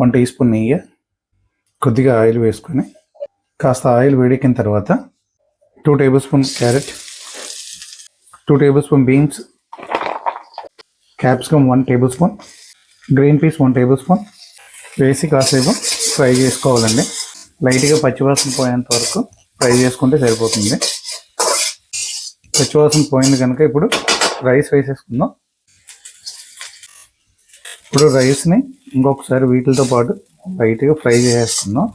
One tea spoon నెయ్యి కొద్దిగా oil వేసుకొని కాస్త ఆయిల్ వేడెక్కిన తర్వాత two tablespoon carrot two tablespoon beans capsicum one tablespoon green peas one tablespoon వేసి కాసేపు ఫ్రై చేసుకోవాలండి. లైట్గా పచ్చివాసన పోయేంత వరకు ఫ్రై చేసుకుంటే సరిపోతుంది. పచ్చివాసన పోయింది కనుక ఇప్పుడు రైస్ వేసేసుకుందాం. ఇప్పుడు రైస్ని ఇంకొకసారి వీటితో పాటు లైట్గా ఫ్రై చేసేసుకుందాం.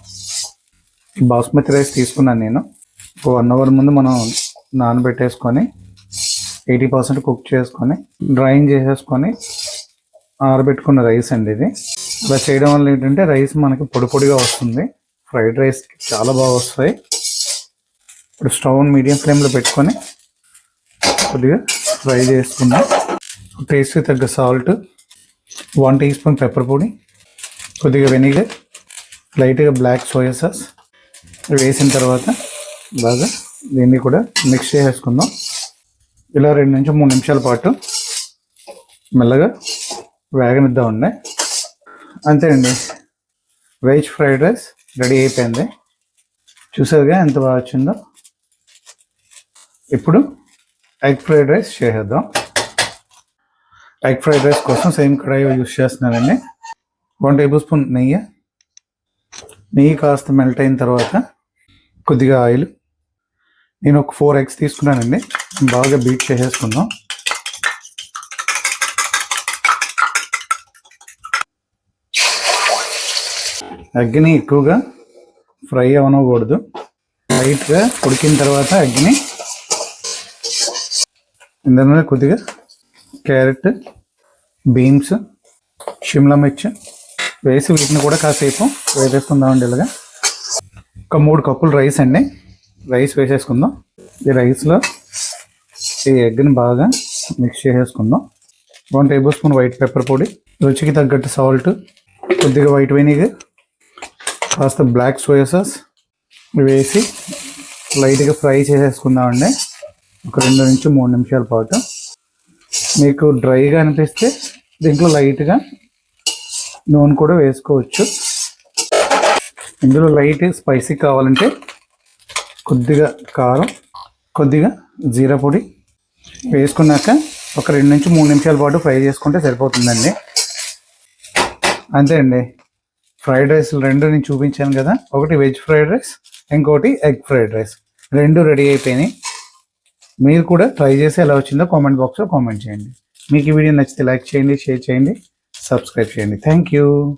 బాస్మతి రైస్ తీసుకున్నాను నేను. ఒక వన్ అవర్ ముందు మనం నానబెట్టేసుకొని ఎయిటీ పర్సెంట్ కుక్ చేసుకొని డ్రైన్ చేసేసుకొని ఆరబెట్టుకున్న రైస్ అండి ఇది. ఇలా చేయడం వల్ల ఏంటంటే రైస్ మనకి పొడి పొడిగా వస్తుంది. ఫ్రైడ్ రైస్ చాలా బాగా వస్తాయి. ఇప్పుడు స్టవ్ మీడియం ఫ్లేమ్లో పెట్టుకొని కొద్దిగా ఫ్రై చేసుకుందాం. టేస్ట్కి తగ్గ salt one teaspoon pepper పొడి కొద్దిగా వెనిగర్ లైట్గా బ్లాక్ సోయా సాస్ వేసిన తర్వాత బాగా దీన్ని కూడా మిక్స్ చేసేసుకుందాం ఇలా రెండు నుంచి మూడు నిమిషాల పాటు మెల్లగా వేగనిద్దామండి అంతేనండి. వెజ్ ఫ్రైడ్ రైస్ రెడీ అయిపోయింది. చూసారుగా ఎంత బాగా వచ్చిందో? ఇప్పుడు ఎగ్ ఫ్రైడ్ రైస్ చేసేద్దాం. ఎగ్ ఫ్రైడ్ రైస్ కోసం సేమ్ కడాయి యూస్ చేస్తున్నానండి వన్ టేబుల్ స్పూన్ నెయ్యి. నెయ్యి కాస్త మెల్ట్ అయిన తర్వాత కొద్దిగా ఆయిల్. నేను ఒక ఫోర్ ఎగ్స్ తీసుకున్నానండి. బాగా బీట్ చేసేసుకుందాం. ఎగ్ని ఎక్కువగా ఫ్రై అవనకూడదు. లైట్గా ఉడికిన తర్వాత ఎగ్ని ఇందులో కొద్దిగా క్యారెట్ బీన్స్ షిమ్లా మిర్చి. వేసి వీటిని కూడా కాసేపు వేసేసుకుందామండి ఇలాగా. ఒక మూడు కప్పులు రైస్ అండి. రైస్ వేసేసుకుందాం. ఈ రైస్లో ఈ ఎగ్ని బాగా మిక్స్ చేసేసుకుందాం. One tablespoon white pepper పొడి రుచికి తగ్గట్టు సాల్ట్ కొద్దిగా వైట్ వెనిగర్ కాస్త బ్లాక్ సోయా సాస్ వేసి లైట్గా ఫ్రై చేసేసుకుందామండి ఒక రెండు నుంచి మూడు నిమిషాల పాటు. మీకు డ్రైగా అనిపిస్తే దీంట్లో లైట్గా నూనె కూడా వేసుకోవచ్చు. ఇందులో లైట్ స్పైసీ కావాలంటే కొద్దిగా కారం కొద్దిగా జీరా పొడి వేసుకున్నాక ఒక రెండు నుంచి మూడు నిమిషాల పాటు ఫ్రై చేసుకుంటే సరిపోతుందండి. అంతే అండి. ఫ్రైడ్ రైస్ రెండు నేను చూపించాను కదా. ఒకటి వెజ్ ఫ్రైడ్ రైస్ ఇంకోటి ఎగ్ ఫ్రైడ్ రైస్. రెండు రెడీ అయిపోయినాయి. మీరు కూడా ట్రై చేసి ఎలా వచ్చిందో కామెంట్ బాక్స్లో కామెంట్ చేయండి. మీకు ఈ వీడియో నచ్చితే లైక్ చేయండి షేర్ చేయండి సబ్స్క్రైబ్ చేయండి. Thank you